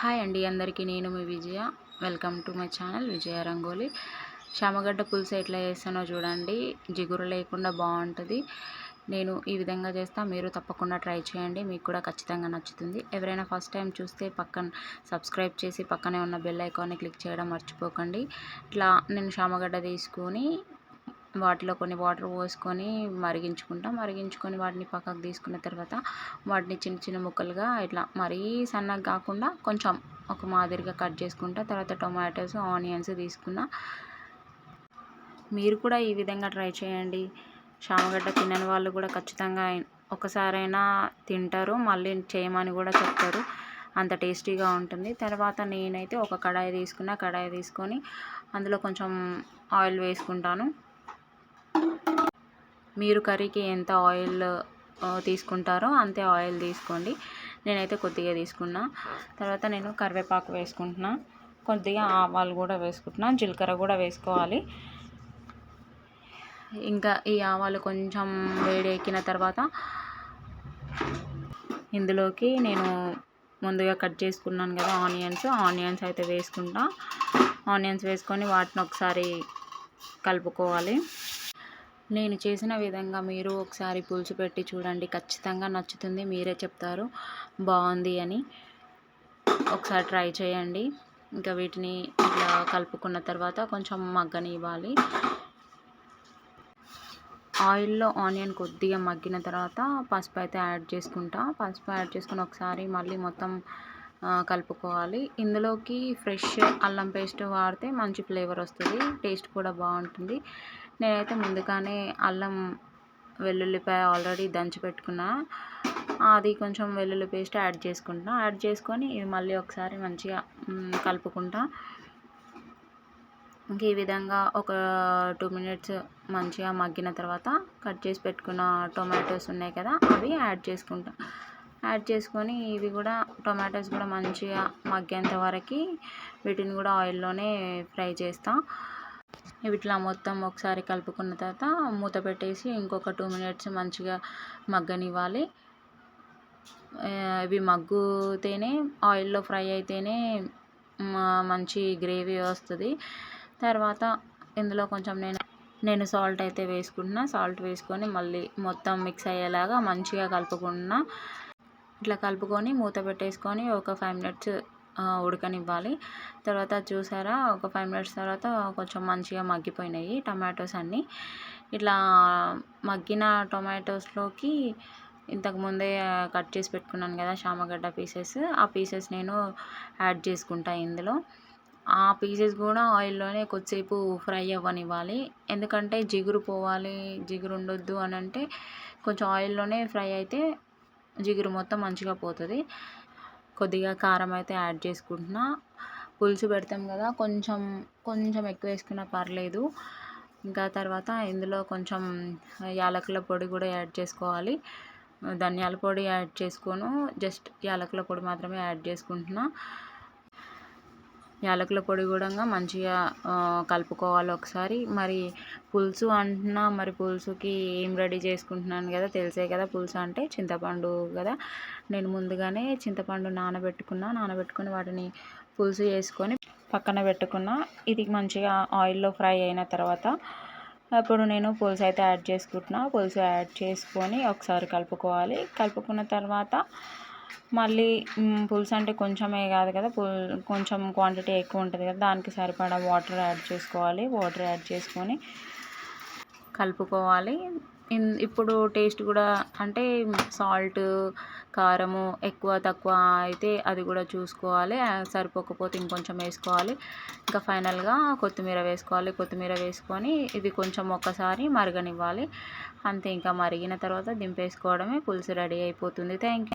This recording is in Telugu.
హాయ్ అండి అందరికీ నేను మీ Vijaya. Welcome to my channel Vijaya Rangoli. చామగడ్డ పులుసు ఎట్లా చేస్తానో చూడండి. జిగురు లేకుండా బాగుంటుంది. నేను ఈ విధంగా చేస్తా. మీరు తప్పకుండా ట్రై చేయండి. మీకు కూడా ఖచ్చితంగా నచ్చుతుంది. ఎవరైనా ఫస్ట్ టైం చూస్తే పక్కన సబ్స్క్రైబ్ చేసి పక్కనే ఉన్న బెల్ ఐకాన్ని క్లిక్ చేయడం మర్చిపోకండి. ఇట్లా నేను శామగడ్డ తీసుకొని వాటిలో కొన్ని వాటర్ పోసుకొని మరిగించుకుంటాం. మరిగించుకొని వాటిని పక్కకు తీసుకున్న తర్వాత వాటిని చిన్న చిన్న ముక్కలుగా ఇట్లా మరీ సన్నగా కాకుండా కొంచెం ఒక మాదిరిగా కట్ చేసుకుంటా తర్వాత టొమాటోస్ ఆనియన్స్ తీసుకున్న. మీరు కూడా ఈ విధంగా ట్రై చేయండి. చామగడ్డ తినని వాళ్ళు కూడా ఖచ్చితంగా ఒకసారైనా తింటారు మళ్ళీ చేయమని కూడా చెప్తారు. అంత టేస్టీగా ఉంటుంది. తర్వాత నేనైతే ఒక కడాయి తీసుకున్న కడాయి తీసుకొని అందులో కొంచెం ఆయిల్ వేసుకుంటాను. మీరు కర్రీకి ఎంత ఆయిల్ తీసుకుంటారో అంతే ఆయిల్ తీసుకోండి. నేనైతే కొద్దిగా తీసుకున్నా. తర్వాత నేను కరివేపాకు వేసుకుంటున్నా. కొద్దిగా ఆవాలు కూడా వేసుకుంటున్నా. జీలకర్ర కూడా వేసుకోవాలి. ఇంకా ఈ ఆవాలు కొంచెం వేడి ఎక్కిన తర్వాత ఇందులోకి నేను ముందుగా కట్ చేసుకున్నాను కదా ఆనియన్స్. ఆనియన్స్ అయితే వేసుకుంటా. ఆనియన్స్ వేసుకొని వాటిని ఒకసారి కలుపుకోవాలి. నేను చేసిన విధంగా మీరు ఒకసారి పులుసు పెట్టి చూడండి. ఖచ్చితంగా నచ్చుతుంది. మీరే చెప్తారు. బాగుంది అని ఒకసారి ట్రై చేయండి. ఇంకా వీటిని ఇట్లా కలుపుకున్న తర్వాత కొంచెం మగ్గని ఇవ్వాలి ఆయిల్లో ఆనియన్ కొద్దిగా మగ్గిన తర్వాత పసుపు అయితే యాడ్ చేసుకుంటా. పసుపు యాడ్ చేసుకుని ఒకసారి మళ్ళీ మొత్తం కలుపుకోవాలి. ఇందులోకి ఫ్రెష్ అల్లం పేస్ట్ వాడితే మంచి ఫ్లేవర్ వస్తుంది. టేస్ట్ కూడా బాగుంటుంది. నేనైతే ముందుగానే అల్లం వెల్లుల్లిపాయ ఆల్రెడీ దంచి పెట్టుకున్నా. అది కొంచెం వెల్లుల్లి పేస్ట్ యాడ్ చేసుకుంటా యాడ్ చేసుకొని ఇది మళ్ళీ ఒకసారి మంచిగా కలుపుకుంటా. ఇంక ఈ విధంగా ఒక టూ మినిట్స్ మంచిగా మగ్గిన తర్వాత కట్ చేసి పెట్టుకున్న టొమాటోస్ ఉన్నాయి కదా అవి యాడ్ చేసుకుంటా. యాడ్ చేసుకొని ఇవి కూడా టొమాటోస్ కూడా మంచిగా మగ్గేంత వరకు వీటిని కూడా ఆయిల్లోనే ఫ్రై చేస్తా. ఇట్లా మొత్తం ఒకసారి కలుపుకున్న తర్వాత మూత పెట్టేసి ఇంకొక టూ మినిట్స్ మంచిగా మగ్గనివ్వాలి. ఇవి మగ్గుతేనే ఆయిల్లో ఫ్రై అయితేనే మంచి గ్రేవీ వస్తుంది. తర్వాత ఇందులో కొంచెం నేను నేను సాల్ట్ అయితే వేసుకుంటున్నా. సాల్ట్ వేసుకొని మళ్ళీ మొత్తం మిక్స్ అయ్యేలాగా మంచిగా కలుపుకున్నా ఇట్లా కలుపుకొని మూత పెట్టేసుకొని ఒక ఫైవ్ మినిట్స్ ఉడకనివ్వాలి. తర్వాత చూసారా? ఒక ఫైవ్ మినిట్స్ తర్వాత కొంచెం మంచిగా మగ్గిపోయినాయి టమాటోస్ అన్నీ. ఇట్లా మగ్గిన టొమాటోస్లోకి ఇంతకుముందే కట్ చేసి పెట్టుకున్నాను కదా చామగడ్డ పీసెస్ ఆ పీసెస్ నేను యాడ్ చేసుకుంటా ఇందులో. ఆ పీసెస్ కూడా ఆయిల్లోనే కొద్దిసేపు ఫ్రై అవ్వనివ్వాలి. ఎందుకంటే జిగురు పోవాలి జిగురు ఉండొద్దు అని అంటే కొంచెం ఆయిల్లోనే ఫ్రై అయితే జిగురు మొత్తం మంచిగా పోతుంది. కొద్దిగా కారం అయితే యాడ్ చేసుకుంటున్నా. పులుసు పెడతాం కదా కొంచెం కొంచెం ఎక్కువ వేసుకున్నా పర్లేదు. ఇంకా తర్వాత ఇందులో కొంచెం యాలకుల పొడి కూడా యాడ్ చేసుకోవాలి. ధనియాల పొడి యాడ్ చేసుకోను. జస్ట్ యాలకుల పొడి మాత్రమే యాడ్ చేసుకుంటున్నా. యాలకుల పొడి కూడా మంచిగా కలుపుకోవాలి ఒకసారి. మరి పులుసు అంటున్నా మరి పులుసుకి ఏం రెడీ చేసుకుంటున్నాను కదా తెలిసే కదా పులుసు అంటే చింతపండు కదా. నేను ముందుగానే చింతపండు నానబెట్టుకున్నా నానబెట్టుకుని వాటిని పులుసు చేసుకొని పక్కన పెట్టుకున్న. ఇది మంచిగా ఆయిల్లో ఫ్రై అయిన తర్వాత అప్పుడు నేను పులుసు అయితే యాడ్ చేసుకుంటున్నా. పులుసు యాడ్ చేసుకొని ఒకసారి కలుపుకోవాలి. కలుపుకున్న తర్వాత మళ్ళీ పులుసు అంటే కొంచెమే కాదు కదా కొంచెం క్వాంటిటీ ఎక్కువ ఉంటుంది కదా దానికి సరిపడా వాటర్ యాడ్ చేసుకోవాలి. వాటర్ యాడ్ చేసుకొని కలుపుకోవాలి. ఇప్పుడు టేస్ట్ కూడా అంటే సాల్ట్ కారము ఎక్కువ తక్కువ అయితే అది కూడా చూసుకోవాలి. సరిపోకపోతే ఇంకొంచెం వేసుకోవాలి. ఇంకా ఫైనల్గా కొత్తిమీర వేసుకోవాలి. కొత్తిమీర వేసుకొని ఇది కొంచెం ఒక్కసారి మరగనివ్వాలి. అంతే ఇంకా మరిగిన తర్వాత దింపేసుకోవడమే పులుసు రెడీ అయిపోతుంది. Thank you